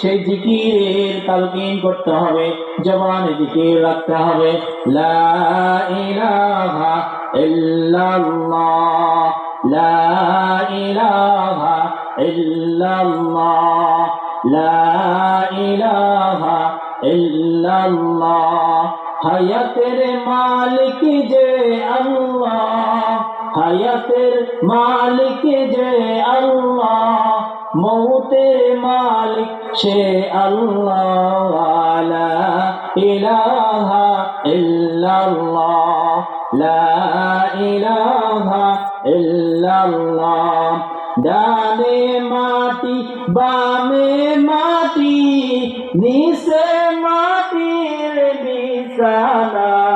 সেই জিকিরের তালকিন করতে হবে জবানে জিকির রাখতে হবে। লা ইলাহা ইল্লাল্লাহ, লা ইলাহা ইল্লাল্লাহ, লা হায়াতের মালিক যে আল্লাহ হায়াতের মালিক যে আল্লাহ, মৌতের মালিক সে আল্লাহ। ইলাহা ইল্লাল্লাহ, লা ইলাহা ইল্লাল্লাহ। ডানে মাটি, বামে মাটি, নিচে মাটির বিছানা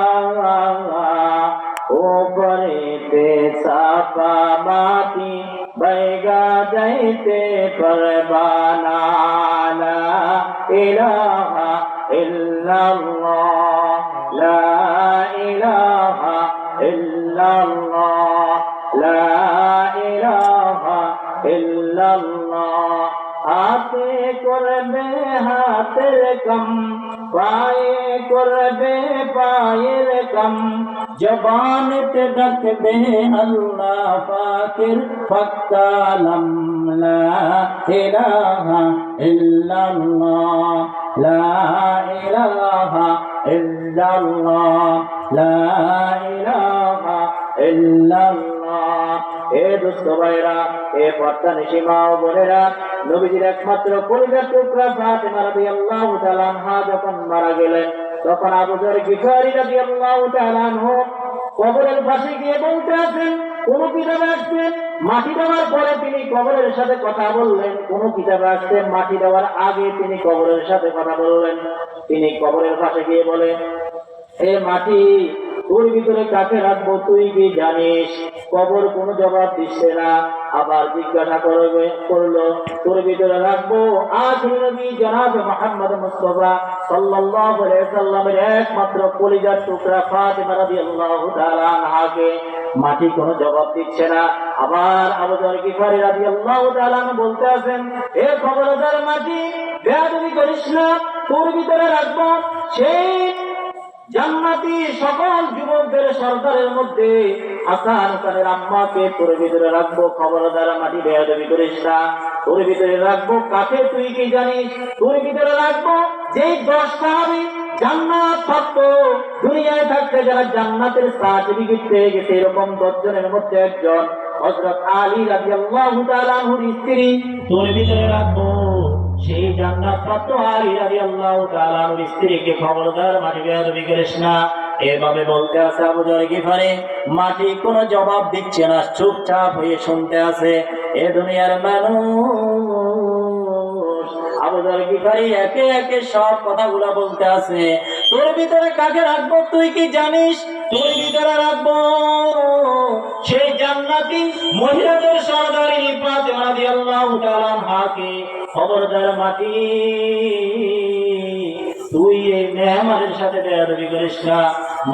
চাপা মাটি বেগা যাইতে পারবানা ইলাহা ইল্লাল্লাহ লা ইলাহা ইল্লাল্লাহ লা ইলাহা ইল্লাল্লাহ হাতে করবে হাতের কম পায়ে করবে পায়ের কম জবানতে ডাকবে আল্লাহ পাকের ফক্কালাম লা ইলাহা ইল্লাল্লাহ, লা ইলাহা ইল্লাল্লাহ, লা ইলাহা ইল্লাল্লাহ। এ দুস্থ ভাইরা, এ পর্দা নিশিমা ও বোনেরা, নবীজির একমাত্র পরিবার টুকরা ফাতেমা রাদিয়াল্লাহু তাআলা যখন মারা গেলেন তখন আবু যর গিফারি রাদিয়াল্লাহু তাআলা আনহু কবরের পাশে গিয়ে বলতে আছেন কোন কিতাবে আসছেন মাটি দেওয়ার পরে তিনি কবরের সাথে কথা বললেন। কোন কিতাবে আসছেন মাটি দেওয়ার আগে তিনি কবরের সাথে কথা বললেন। তিনি কবরের পাশে গিয়ে বলেন হে মাটি তোর ভিতরে কাকে রাখব, তুই কি জানিস? কবর কোনো জবাব দিচ্ছে না। আবার জিজ্ঞাসা করবে, করল, তোর ভিতরে রাখব? আখির নবী জনাব মোহাম্মদ মুস্তফা সাল্লাল্লাহু আলাইহি সাল্লামের একমাত্র কলিজার টুকরা ফাতিমা রাদিয়াল্লাহু তাআলা মাটি কোনো জবাব দিচ্ছে না। আবার আবু যর গিফারি রাদিয়াল্লাহু তাআলা বলতে আছেন হে খবরদার মাটি, বেয়াদবি করিস না, তোর ভিতরে রাখব, সেই জান্নাতি সকল যুবকদের সর্দারের মধ্যে হাসান খানের আম্মাকে তোর ভিতরে রাখব খবর দ্বারা মাটি বেয়াদবি করিস না। তোর ভিতরে রাখব, কাকে তুই কি জানিস? তোর ভিতরে রাখব যে দশ সাহাবি জান্নাত প্রাপ্ত দুনিয়ায় থাকতে যারা জান্নাতের সার্টিফিকেট পেয়ে গেছে, এরকম দশজনের মধ্যে একজন হযরত আলী তাআলা আনহুর স্ত্রী তোর ভিতরে রাখব। সেই জান্নাত প্রাপ্ত আলী রাজি আল্লাহ আনহুর স্ত্রীকে খবরদার মাটি বেয়াদবি করিস না। এভাবে বলতে আছে আবু জর গিফারে, মাটি কোনো জবাব দিচ্ছে না, চুপচাপ হয়ে শুনতে আছে, এ দুনিয়ার মানুষ রাখব তুই কি জানিস? তোর ভিতরে রাখব সেই জান্নাতি মহিলাদের সর্দারি ফাতেমা আনহাকে। খবরদার মাটি, তুই এই মেহমানের সাথে বেয়াদবি করিস না।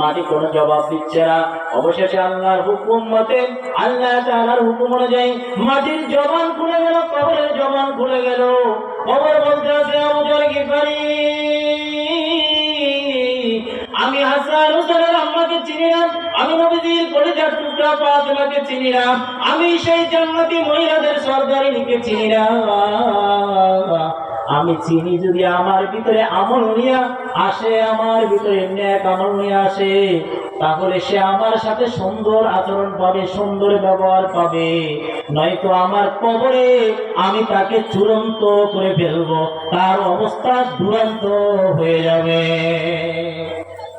মাটি কোনো জবাব দিচ্ছে না। অবশেষে আল্লাহর হুকুম মতে, আল্লাহ তাআলার হুকুম অনুযায়ী মাটির জবান খুলে গেল, কবরের জবান খুলে গেল। কবর বলতে আছে আমাদের গিফারি আমি হাসান হোসেনের আম্মাকে চিনি না, আমি নবীজির কলিজার টুকরা ফাতেমাকে চিনি না, আমি সেই জান্নাতি মহিলাদের সর্দারিনীকে চিনি না। আমি চিনি যদি আমার ভিতরে আমল নিয়ে আসে, আমার ভিতরে ন্যাক আমল নিয়ে আসে, তাহলে সে আমার সাথে সুন্দর আচরণ পাবে, সুন্দর ব্যবহার পাবে। নয়তো আমার কবরে আমি তাকে চূড়ান্ত করে ফেলব, তার অবস্থা দুরন্ত হয়ে যাবে।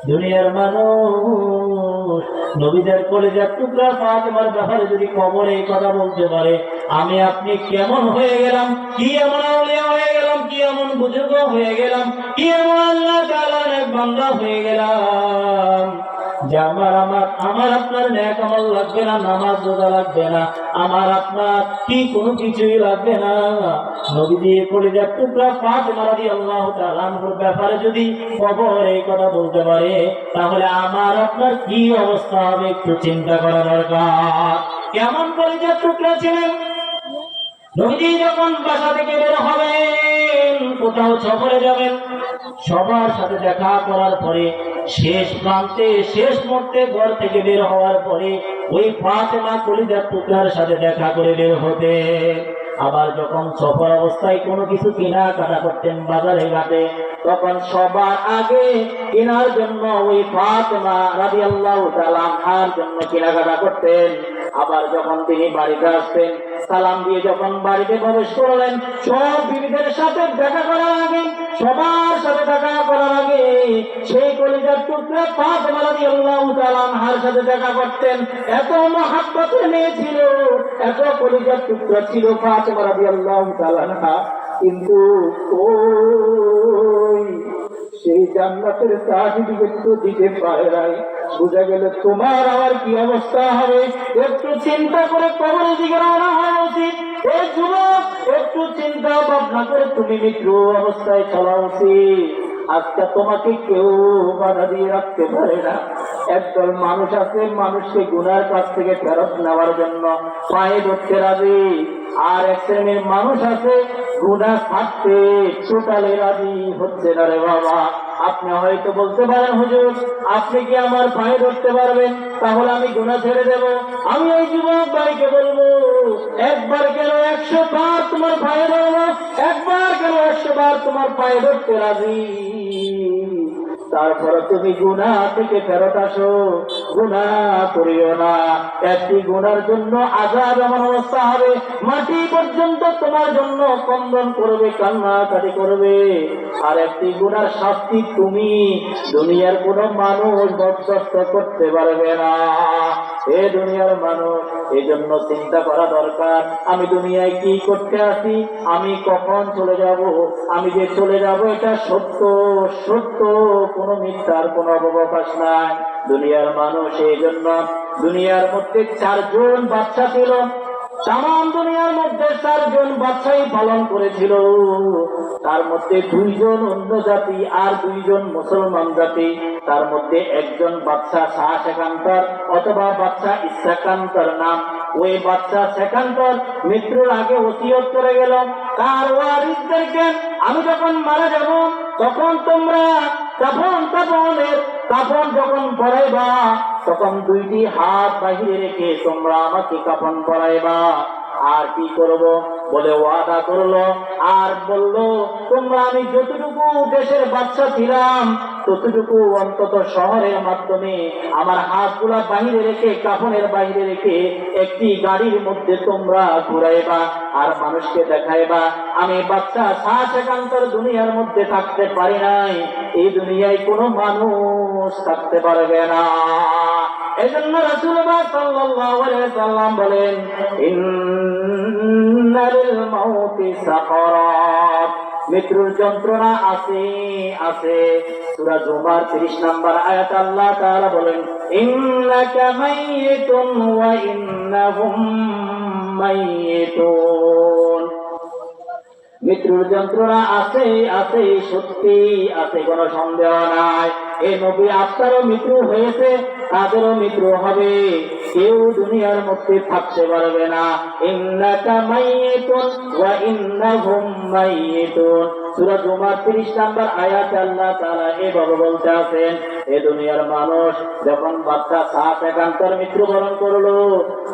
দুনিয়ার মানুষ নবীদের কলেজের টুকরা ফাতেমার ব্যাপারে যদি কবরে এই কথা বলতে পারে, আমি আপনি কেমন হয়ে গেলাম? কি এমন হয়ে গেলাম? কি এমন বুজুর্গ হয়ে গেলাম? কি এমন আল্লাহ কালার এক বান্দা হয়ে গেলাম? যে আমার আমার আমার আপনার ন্যাক আমল লাগবে না, নামাজ রোজা লাগবে না, আমার আপনার কি কোনো কিছুই লাগবে না। নবী দিয়ে করে যা টুকরা পাঁচ মারাদি আল্লাহ তালানহুর ব্যাপারে যদি খবর এই কথা বলতে পারে, তাহলে আমার আপনার কি অবস্থা হবে একটু চিন্তা করা দরকার। কেমন করে যে টুকরা ছিলেন? নবীজি যখন বাসা থেকে বের হবে কোথাও সফরে যাবেন, সবার সাথে দেখা করার পরে শেষ প্রান্তে, শেষ মুহূর্তে ঘর থেকে বের হওয়ার পরে ওই ফাতেমা কলিজার টুকরার সাথে দেখা করে বের হতে। আবার যখন সফর অবস্থায় কোনো কিছু কেনা কাটা করতেন বাজারে ঘাটে, তখন সবার আগে কেনার জন্য ওই ফাতেমা রাজি আল্লাহ তালার জন্য কেনাকাটা করতেন। আবার যখন তিনি বাড়িতে আসতেন, সালাম দিয়ে যখন বাড়িতে প্রবেশ করলেন, সব বিবিদের সাথে দেখা করার আগে, সবার সাথে দেখা করার আগে সেই কলিজার টুকরা ফাতেমা রাজি আল্লাহ তালার সাথে দেখা করতেন। এত মহাব্বতের মেয়ে ছিল, এত কলিজার টুকরা ছিল ফাতেমা রাজি আল্লাহ তালানহা কিন্তু ওই সেই জান্নাতের সার্টিফিকেট দিতে পারে নাই। বোঝা গেল তোমার আমার কি অবস্থা হবে? একটু চিন্তা করে কবরের দিকে রওনা হওয়া উচিত। এই যুবক, একটু চিন্তা ভাবনা করে তুমি মিত্র অবস্থায় চলা উচিত। আজকে তোমাকে কেউ বাধা দিয়ে রাখতে পারে না। একদল মানুষ আছে মানুষকে গুনার কাছ থেকে ফেরত নেওয়ার জন্য পায়ে ধরতে রাজি। আর এক শ্রেণির মানুষ আছে গুণা থাকতে টোটালে রাজি হচ্ছে না রে বাবা। আপনি হয়তো বলতে পারেন, হুজুর, আপনি কি আমার পায়ে ধরতে পারবেন? তাহলে আমি গুণা ছেড়ে দেব। আমি ওই যুবক ভাইকে বলব, একবার কেন একশো বার তোমার পায়ে ধরবো? একবার কেন একশো বার তোমার পায়ে ধরতে রাজি? তারপরে তুমি গুণা থেকে ফেরত আসো। গুণা করিও না। একটি গুণার জন্য আজাদ এমন অবস্থা হবে। মাটি পর্যন্ত তোমার জন্য কন্দন করবে, কান্নাকাটি করবে। আর একটি গুণার শাস্তি তুমি দুনিয়ার কোনো মানুষ বরদাস্ত করতে পারবে না। এ দুনিয়ার মানুষ এই জন্য চিন্তা করা দরকার, আমি দুনিয়ায় কি করতে আসি? আমি কখন চলে যাব? আমি যে চলে যাব, এটা সত্য সত্য। কোনো মিথ্যার কোনো অবকাশ নাই। দুনিয়ার মানুষ এই জন্য দুনিয়ার মধ্যে চারজন বাচ্চা ছিল তাম দুনিয়ার মধ্যে চারজন বাচ্চাই পালন করেছিল। তার মধ্যে দুইজন অন্য জাতি আর দুইজন মুসলমান জাতি। তার মধ্যে একজন বাচ্চা শাহ শেখান্তর অথবা বাচ্চা ইসাকান্তর নাম। ওই বাচ্চা শেখান্তর মৃত্যুর আগে ওসিয়ত করে গেল। তার ওয়ারিসদেরকে আমি যখন মারা যাব, তখন তোমরা কাফন কাফনের কাফন যখন পরাইবা তখন দুইটি হাত বাহিরে রেখে তোমরা আমাকে কাফন পরাইবা আর কি করব? বলে ওয়াদা করল। আর বলল, তোমরা আমি যতটুকু দেশের বাচ্চা ছিলাম, ততটুকু অন্তত শহরের মাধ্যমে আমার হাতগুলা বাহিরে রেখে, কাফনের বাহিরে রেখে একটি গাড়ির মধ্যে তোমরা ঘুরাইবা আর মানুষকে দেখাইবা। আমি বাচ্চা শ্বাস একান্তর দুনিয়ার মধ্যে থাকতে পারি নাই। এই দুনিয়ায় কোনো মানুষ থাকতে পারবে না। এই জন্য রসুল্লাহ সাল্লাল্লাহু আলাইহি সাল্লাম বলেন ইন্নাল মাউতি সাকারাত মৃত্যুর যন্ত্রণা আছে আছে। সূরা জুমার 30 নম্বর আয়াত আল্লাহ তাআলা বলেন, ইন্নাকা মাইয়িতুন ওয়া ইন্নাহুম মাইয়িতুন মৃত্যুর যন্ত্রণা আছে আছে সত্যি আছে কোনো সন্দেহ নাই। এই নবী আত্মারও মৃত্যু হয়েছে, তাদেরও মৃত্যু হবে। কেউ দুনিয়ার মধ্যে থাকতে পারবে না। ইন্নাকা মাইয়িতুন ওয়া ইন্নাহুম মাইয়িতুন। সূরা জুমার 30 নম্বর আয়াতে আল্লাহ বলতে আছেন, এ দুনিয়ার মানুষ যখন বাচ্চা সাত একান্তর মৃত্যুবরণ করল,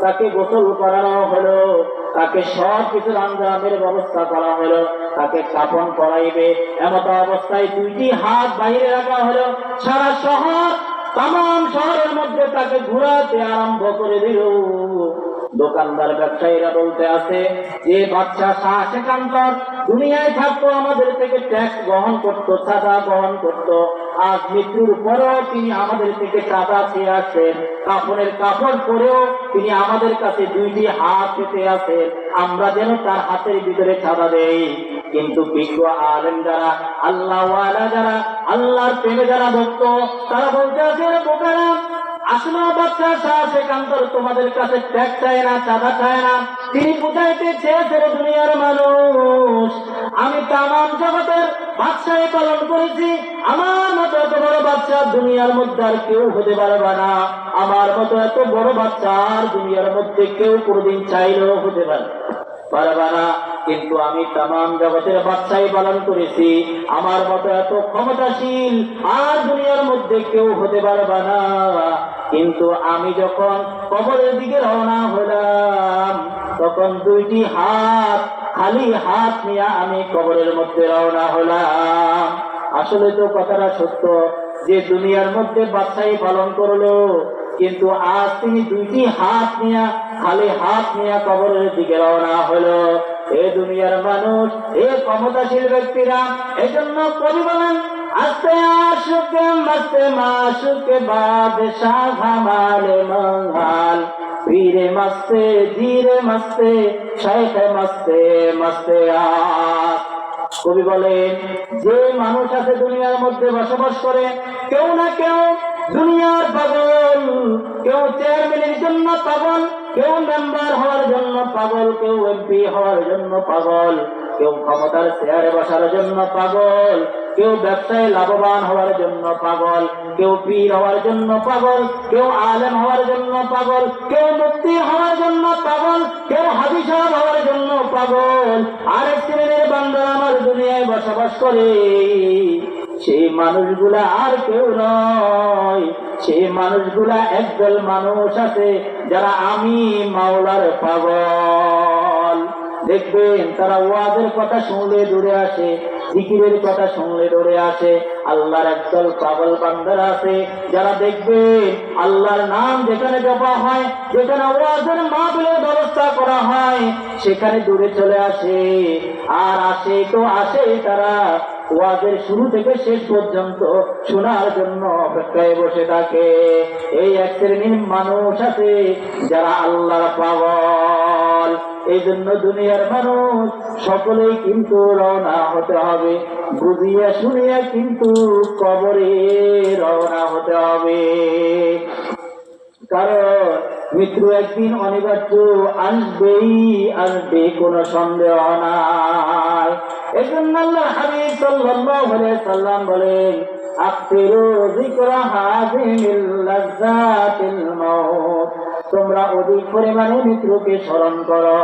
তাকে গোসল করানো হলো। তাকে সব কিছুর আঞ্জামের ব্যবস্থা করা হলো। তাকে কাপন করাইবে। এমত অবস্থায় দুইটি হাত বাইরে রাখা হলো। সারা শহর তাম শহরের মধ্যে তাকে ঘুরাতে আরম্ভ করে দিল। দোকানদার ব্যবসায়ীরা বলতে আছে, যে বাচ্চা শাহ সেখানকার দুনিয়ায় থাকতো, আমাদের থেকে ট্যাক্স গ্রহণ করতো চাঁদা গ্রহণ করতো। আজ মৃত্যুর পরেও তিনি আমাদের থেকে চাঁদা চেয়ে আসেন। কাপড়ের কাপড় পরেও তিনি আমাদের কাছে দুইটি হাত পেতে আছেন আমরা যেন তার হাতের ভিতরে চাঁদা দেই। কিন্তু বিজ্ঞ আলেম যারা আল্লাহ যারা, আল্লাহর প্রেমে যারা ভক্ত, তারা বলতে বোকারা আসলে বাচ্চা শাহ সেকান্তর তোমাদের কাছে ট্যাগ চায় না, চাঁদা চায় না। তিনি বুঝাইতে চেয়েছেন দুনিয়ার মানুষ। আমি তামাম জগতের বাদশাহী পালন করেছি। আমার মতো এত বড় বাচ্চা দুনিয়ার মধ্যে আর কেউ হতে পারবে না। আমার মতো এত বড় বাচ্চা আর দুনিয়ার মধ্যে কেউ কোনোদিন চাইলেও হতে পারে পারবা না, কিন্তু আমি তাম জগতের বাচ্চাই পালন করেছি। আমার মতো এত ক্ষমতাশীল আর দুনিয়ার মধ্যে কেউ হতে পারবে না। কিন্তু আমি যখন কবরের দিকে রওনা হলাম, তখন দুইটি হাত, খালি হাত নিয়ে আমি কবরের মধ্যে রওনা হলাম। আসলে তো কথাটা সত্য যে দুনিয়ার মধ্যে বাচ্চাই পালন করল, কিন্তু আজ তিনি দুইটি হাত নিয়ে, খালি হাত নিয়ে কবরের দিকে রওনা হলো। এ দুনিয়ার মানুষ, এ ক্ষমতাশীল ব্যক্তিরা এজন্য বলেন আস্তে আশুকে, মাস্তে মাসুকে বাদশাহ হামালে মঙ্গাল। পীরে মস্তে, ধীরে মস্তে শেখে মস্তে মস্তে আস। কবি বলেন, যে মানুষ আছে দুনিয়ার মধ্যে বসবাস করে, কেউ না কেউ দুনিয়ার পাগল। কেউ চেয়ারম্যানের জন্য পাগল, কেউ মেম্বার হওয়ার জন্য পাগল, কেউ এমপি হওয়ার জন্য পাগল। কেউ ক্ষমতার চেয়ারে বসার জন্য পাগল, কেউ ব্যবসায় লাভবান হওয়ার জন্য পাগল, কেউ পীর হওয়ার জন্য পাগল, কেউ আলেম হওয়ার জন্য পাগল, কেউ মুক্তি হওয়ার জন্য পাগল, কেউ হাদিস হওয়ার জন্য পাগল। আরেক শ্রেণির বান্দা আমার দুনিয়ায় বসবাস করে। সেই মানুষগুলা আর কেউ নয়। সেই মানুষগুলা একদল মানুষ আছে যারা আমি মাওলার পাগল। দেখবেন তারা ওয়াজের কথা শুনলে দূরে আসে, জিকিরের কথা শুনলে দূরে আসে, আল্লাহর একদল পাগল বান্দার আছে, যারা দেখবে আল্লাহর নাম যেখানে জপা হয়, যেখানে ওয়াজের মাহফিলের ব্যবস্থা করা হয়, সেখানে দূরে চলে আসে। আর আসে তো আসে তারা ওয়াজের শুরু থেকে শেষ পর্যন্ত শোনার জন্য অপেক্ষায় বসে থাকে। এই এক শ্রেণির মানুষ আছে যারা আল্লাহর পাগল। এই জন্য দুনিয়ার মানুষ সকলেই কিন্তু রওনা হতে হবে। বুঝিয়া শুনিয়া কিন্তু কবরে রওনা হতে হবে। কারণ মৃত্যু একদিন অনিবার্য, আসবেই আসবে, কোনো সন্দেহ নাই। এই জন্য আল্লাহ হাবিব সাল্লাল্লাহু আলাইহি সাল্লাম বলেন, আকসিরু যিকরা হাযিমিল লাযযাতিল মাউত। তোমরা অধিক পরিমাণে মৃত্যুকে স্মরণ করো।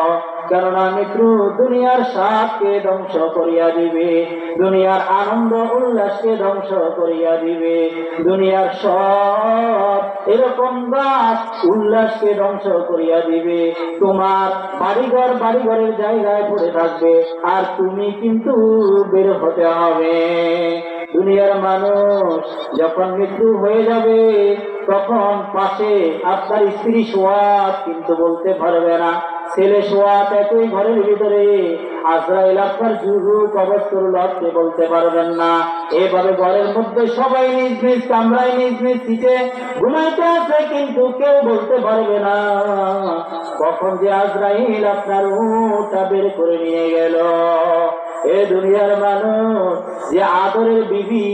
কেননা মৃত্যু দুনিয়ার সাপকে ধ্বংস করিয়া দিবে। দুনিয়ার আনন্দ উল্লাসকে ধ্বংস করিয়া দিবে। দুনিয়ার সব এরকম গাছ উল্লাসকে ধ্বংস করিয়া দিবে। তোমার বাড়িঘর বাড়িঘরের জায়গায় পড়ে থাকবে। আর তুমি কিন্তু বের হতে হবে। দুনিয়ার মানুষ যখন মৃত্যু হয়ে যাবে তখন পাশে আপনার স্ত্রী সোয়াদ কিন্তু বলতে পারবে না। ছেলে সোয়াদ একই ঘরের ভিতরে। আজরাইল আপনার জুহু কবচ করল আপনি বলতে পারবেন না। এভাবে ঘরের মধ্যে সবাই নিজ নিজ কামরায় নিজ নিজ সিটে ঘুমাইতে আছে কিন্তু কেউ বলতে পারবে না। কখন যে আজরাইল আপনার উটা বের করে নিয়ে গেল। এ দুনিয়ার মানুষ যে আদরের বিবি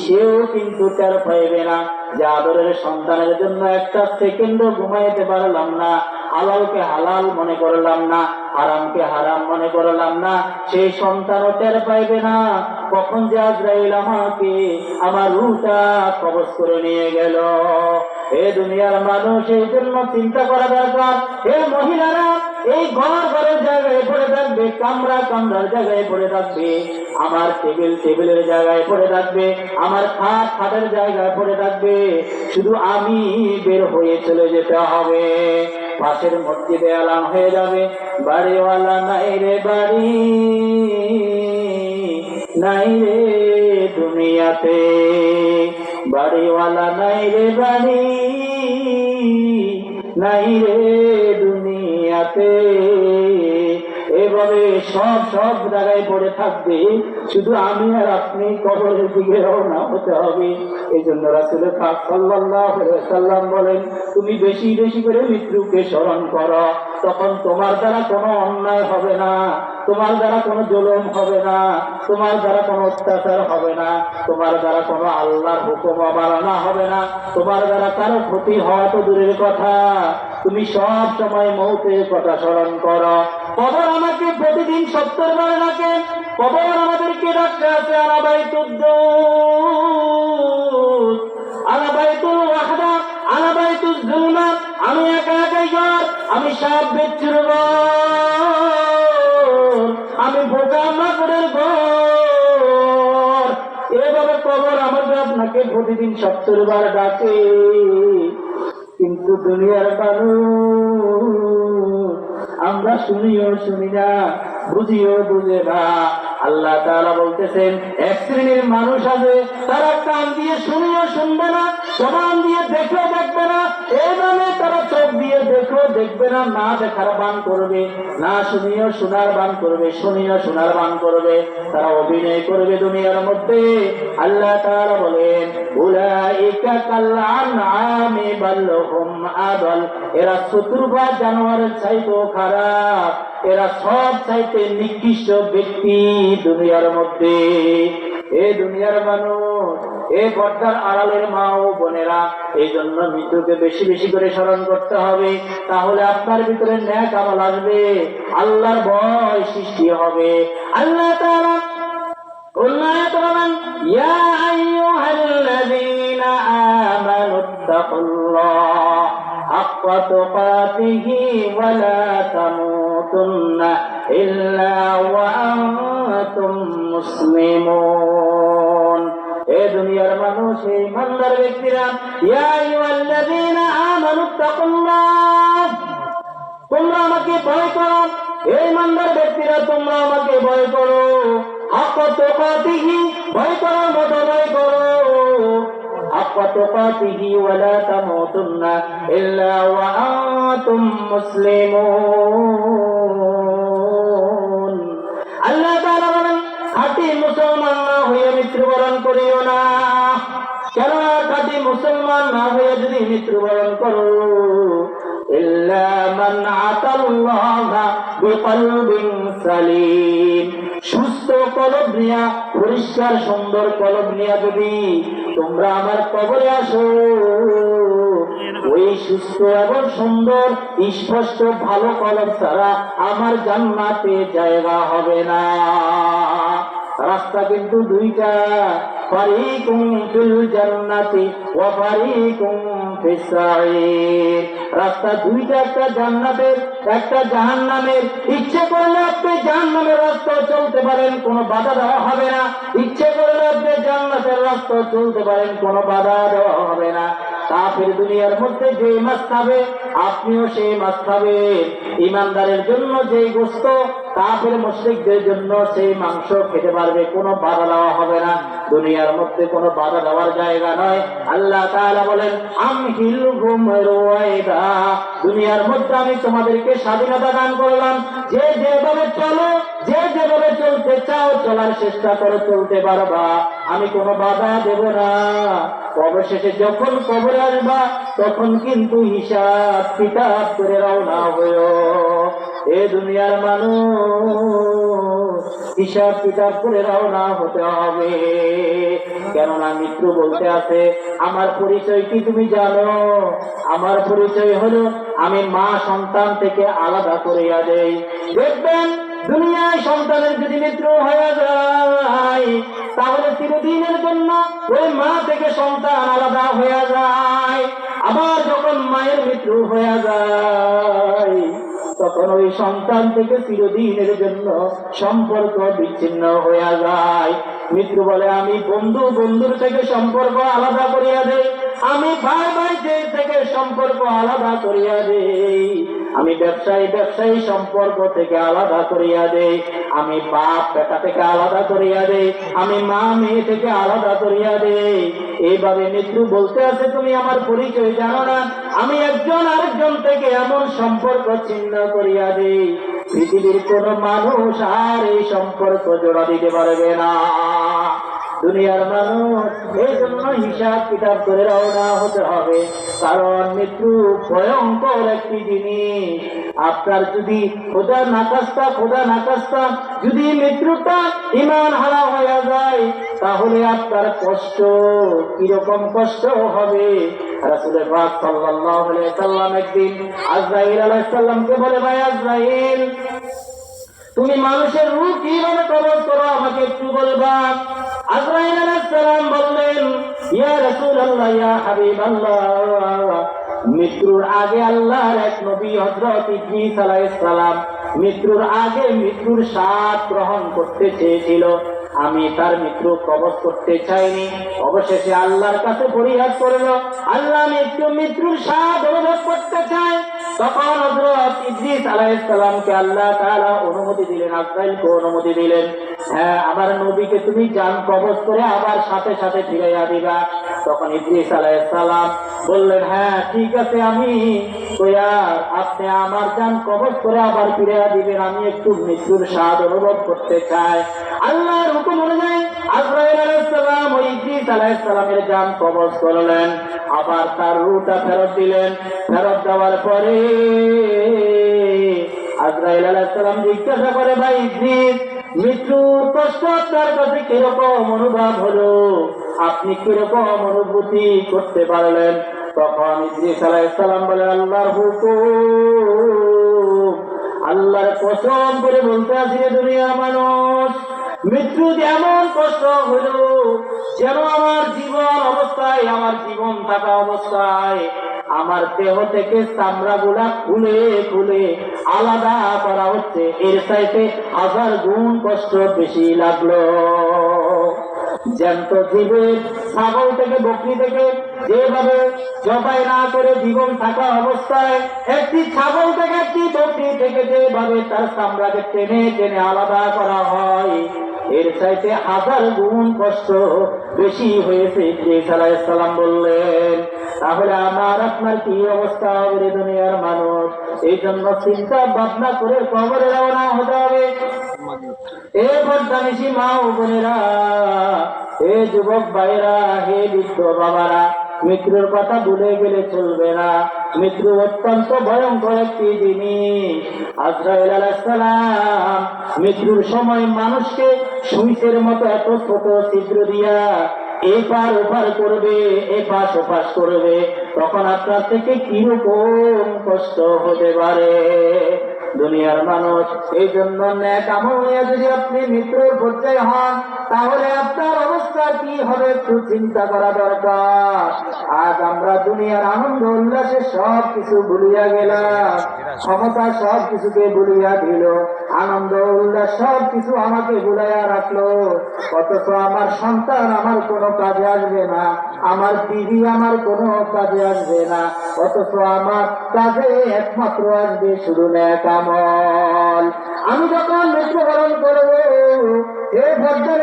সেও কিন্তু টের পাইবে না। যে আদরের সন্তানের জন্য একটা সেকেন্ডও ঘুমাইতে পারলাম না। হালালকে হালাল মনে করলাম না, হারামকে হারাম মনে করলাম না। সেই সন্তানও টের পাইবে না। কখন যে আজরাইল আমাকে আমার রুটা কবজ করে নিয়ে গেল। এ দুনিয়ার মানুষ এই জন্য চিন্তা করা দরকার। এ মহিলারা এই ঘর ঘরের জায়গায় পড়ে থাকবে, কামরা কামরার জায়গায় পড়ে থাকবে, আমার টেবিল টেবিলের জায়গায় পড়ে থাকবে আমার খাট খাটের জায়গায় পড়ে থাকবে। শুধু আমি বের হয়ে চলে যেতে হবে। পাশের মসজিদে আলাম হয়ে যাবে। বাড়িওয়ালা, নাই রে বাড়ি, নাই রে দুনিয়াতে। বাড়িওয়ালা, নাই রে বাড়ি, নাই রে দুনিয়াতে। এভাবে সব সব জায়গায় পড়ে থাকবে। শুধু আমি আর আপনি কবরের দিকে রওনা হতে হবে। এই জন্য রাসুল খাক সাল্লাম বলেন, তুমি বেশি বেশি করে মৃত্যুকে স্মরণ করো। তখন তোমার দ্বারা কোনো অন্যায় হবে না, তোমার দ্বারা কোনো জুলুম হবে না, তোমার দ্বারা কোনো অত্যাচার হবে না, তোমার দ্বারা কোনো আল্লাহর হুকুম অমানা হবে না, তোমার দ্বারা কারও ক্ষতি হওয়া তো দূরের কথা। তুমি সব সময় মৌতের কথা স্মরণ করো। কবর আমাকে প্রতিদিন সত্তর বার ডাকে। কবর আমাদেরকে ডাকতে আছে আলাবাই তুদ্দ আলাবাই তু আহাদা আলাবাই তুল জুনা আমি একা একাই ঘর, আমি সাপ বেচ্ছির আমি বোকা মাকুড়ের ঘর। এভাবে কবর আমাদের আপনাকে প্রতিদিন সত্তর বার ডাকে। কিন্তু দুনিয়ার কারণ আমরা শুনিও শুনি না বুঝিও বুঝে না। আল্লাহ তাআলা বলতেছেন, এক শ্রেণির মানুষ আছে, তারা কান দিয়ে শুনিও শুনবে না, জবান দিয়ে দেখেও দেখবে না এইভাবে তারা চোখ দিয়ে দেখো দেখবে না না দেখার বান করবে, না শুনিও শোনার বান করবে, শুনিও শোনার বান করবে, তারা অভিনয় করবে দুনিয়ার মধ্যে। আল্লাহ তাআলা বলেন, উলাইকা কাল আনআমি বাল আদল, এরা চতুর্ভা জানোয়ারের চাইতেও খারাপ, এরা সব চাইতে নিকৃষ্ট ব্যক্তি। দুনিয়ার মধ্যে। এ দুনিয়ার মানুষ, এ পর্দার আড়ালের মা ও বোনেরা, এই জন্য মৃত্যুকে বেশি বেশি করে স্মরণ করতে হবে। তাহলে আপনার ভিতরে ন্যাক আমল আসবে, আল্লাহর ভয় সৃষ্টি হবে। আল্লাহ তারা আল্লাহ তারা ইয়া আইয়ুহাল্লাযীনা আমানুত্তাকুল্লাহ حق تقاته ولا تموتن إلا وأنتم مسلمون এ দুনিয়ার মানুষ এই মন্দার ব্যক্তিরা ইয়া আইয়ুহাল্লাযীনা আমানু তাকুল্লাহ তোমরা আমাকে ভয় করো এই মান্দার ব্যক্তিরা তোমরা আমাকে ভয় করো আপাতকাতিহি ভয় করার মতো ভয় করো আপাতকাতিহি ওয়ালা তামুতুন্না ইল্লা ওয়া আনতুম মুসলিমুন আল্লাহ তাআলা বলেন, খাঁটি মুসলমান না হয়ে মৃত্যুবরণ করিও না। কেননা খাঁটি মুসলমান না হয়ে যদি মৃত্যুবরণ করো إلا من عطى الله بقلب سليم সুস্থ কলব নিয়া পরিষ্কার সুন্দর কলব নিয়া যদি তোমরা আমার কবরে আসো ওই সুস্থ এবং সুন্দর স্পষ্ট ভালো কলব ছাড়া আমার জান্নাতে জায়গা হবে না রাস্তা কিন্তু দুইটা। ফারিকুম ফিল জান্নাতি ওয়া ফারিকুম ফিস রাস্তা দুইটা, একটা জান্নাতের, একটা জাহান্নামের। ইচ্ছে করলে আপনি জাহান্নামের রাস্তা চলতে পারেন, কোনো বাধা দেওয়া হবে না। ইচ্ছে করলে আপনি জান্নাতের রাস্তা চলতে পারেন, কোনো বাধা দেওয়া হবে না। কাফের দুনিয়ার মধ্যে যে মাছ খাবে আপনিও সেই মাছ খাবে ইমানদারের জন্য যে গোস্ত, কাফের মুশরিকদের জন্য সেই মাংস খেতে পারবে, কোনো বাধা দেওয়া হবে না। দুনিয়ার মধ্যে কোনো বাধা দেওয়ার জায়গা নয়। আল্লাহ তাআলা বলেন আমহিল দুনিয়ার মধ্যে আমি তোমাদেরকে স্বাধীনতা দান করলাম। যে যেভাবে চলো, যে যেভাবে চলতে চাও, চলার চেষ্টা করে চলতে পারবা। আমি কোনো বাধা দেব না। অবশেষে যখন কবরে আসবা তখন কিন্তু হিসাব কিতাব করে রওনা হয়েও এ দুনিয়ার মানুষ, হিসাব কিতাব করে রওনা হতে হবে। কেননা মৃত্যু বলতে আছে, আমার পরিচয় কি তুমি জানো? আমার পরিচয় হলো, আমি মা সন্তান থেকে আলাদা করিয়া দেই। দেখবেন, দুনিয়ায় সন্তানের যদি মৃত্যু হয়ে যায়, তাহলে চিরদিনের জন্য ওই মা থেকে সন্তান আলাদা হয়ে যায়। আবার যখন মায়ের মৃত্যু হয়ে যায়, তখন ওই সন্তান থেকে চিরদিনের জন্য সম্পর্ক বিচ্ছিন্ন হয়ে যায়। মৃত্যু বলে, আমি বন্ধু, বন্ধুর থেকে সম্পর্ক আলাদা করিয়া দেই। আমি ভাই ভাই থেকে সম্পর্ক আলাদা করিয়া দেই। আমি ব্যবসায়ী ব্যবসায়ী সম্পর্ক থেকে আলাদা করিয়া দেই। আমি বাপ, বেটা থেকে আলাদা করিয়া দেই। আমি মা, মেয়ে থেকে আলাদা করিয়া দেই। এইভাবে মৃত্যু বলতে আছে, তুমি আমার পরিচয় জানো না। আমি একজন আরেকজন থেকে এমন সম্পর্ক ছিন্ন করিয়া দেই। পৃথিবীর কোন মানুষ আর এই সম্পর্ক জোড়া দিতে পারবে না। দুনিয়ার মানুষ এই জন্য হিসাব কিতাব করে রওনা হতে হবে। কারণ মৃত্যু ভয়ঙ্কর একটি জিনিস। আপনার যদি খোদা নাকাস্তা খোদা নাকাস্তা যদি মৃত্যুটা ইমান হারা হয়ে যায়, তাহলে আপনার কষ্ট কীরকম কষ্ট হবে? সাল্লাম একদিন আজরাইল আলাইহিস সালামকে বলে, ভাই আজরাইল তুমি মানুষের রূপ কীভাবে কবজ করো, আমাকে একটু বলবা আজরাইল সালাম বললেন, ইয়া রাসূলুল্লাহ, ইয়া হাবিবাল্লাহ, মৃত্যুর আগে আল্লাহর এক নবী হযরত ইদ্রিস আলাইহিস মৃত্যুর আগে মৃত্যুর স্বাদ গ্রহণ করতে চেয়েছিল। আমি তার মৃত্যু কবজ করতে চাইনি। অবশেষে আল্লাহর কাছে পরিহাস করল। আল্লাহ মৃত্যু মৃত্যুর স্বাদ অনুভব করতে চায়। তখন হযরত ইদ্রিস আলাইহিস সালামকে আল্লাহ তাআলা অনুমতি দিলেন আজরাইলকে অনুমতি দিলেন। হ্যাঁ আমার নবীকে তুমি জান কবজ করে আবার সাথে সাথে ফিরাইয়া দিবা। তখন ইদ্রিস আলাইহিস সালাম বললেন হ্যাঁ ঠিক আছে আমি আপনি আমার জান কবজ করে আবার ফিরাইয়া দিবেন, আমি একটু মৃত্যুর স্বাদ অনুভব করতে চাই। আল্লাহর হুকুম অনুযায়ী সালামের কবজ করলেন, আবার তার রুটা ফেরত দিলেন। ফেরত দেওয়ার পরে আজরাইল আলাইহিস সালাম জিজ্ঞাসা করে, ভাই ইদ্রিস, মৃত্যুর কষ্ট কাছে কীরকম অনুভব হলো? আপনি কীরকম অনুভূতি করতে পারলেন? তখন ইদ্রিস বলে আল্লাহর হুকুম। আল্লাহর কসম করে বলতে আছি রে দুনিয়ার মানুষ, মৃত্যু যেমন কষ্ট হলো যেন আমার জীবন অবস্থায়, আমার জীবন থাকা অবস্থায়, আমার দেহ থেকে চামড়া গুলা খুলে খুলে আলাদা করা হচ্ছে। এর চাইতে হাজার গুণ কষ্ট বেশি লাগল। জ্যান্ত জীবের ছাগল থেকে, বকরি থেকে যেভাবে জবাই না করে জীবন থাকা অবস্থায়, একটি ছাগল থেকে একটি বকরি থেকে যেভাবে তার টেনে টেনে আলাদা করা হয়, এর চাইতে হাজার গুণ কষ্ট বেশি হয়েছে। ইদ্রিস বললেন, তাহলে আমার, আপনার কি অবস্থা হবে দুনিয়ার মানুষ? এই জন্য চিন্তা ভাবনা করে কবরে রওনা হতে হবে। এ মা ও বোনেরা হে যুবক ভাইরা হে বৃদ্ধ বাবারা, মৃত্যুর কথা ভুলে গেলে চলবে না। মৃত্যু অত্যন্ত ভয়ঙ্কর একটি জিনিস আজরাইল মৃত্যুর সময় মানুষকে সুইচের মতো এত ছোট ছিদ্র দিয়া এপার ওপার করবে, এপাশ ওপাশ করবে। তখন আপনার থেকে কীরকম কষ্ট হতে পারে? দুনিয়ার মানুষ। এই জন্য আমল নিয়ে যদি আপনি মৃত্যুর পর্যায়ে হন, তাহলে আপনার অবস্থা কি হবে একটু চিন্তা করা দরকার। আজ আমরা দুনিয়ার আনন্দ, উল্লাসে সব কিছু ভুলিয়া গেলাম। ক্ষমতা সব কিছুকে ভুলিয়া দিল। আনন্দ, উল্লাস সব কিছু আমাকে ভুলাইয়া রাখল। অথচ আমার সন্তান আমার কোনো কাজে আসবে না। আমার দিদি আমার কোনো কাজে আসবে না। অথচ আমার কাজে একমাত্র আসবে শুধু ন্যাক আমল আমি যখন মৃত্যুবরণ করব এ ভদ্র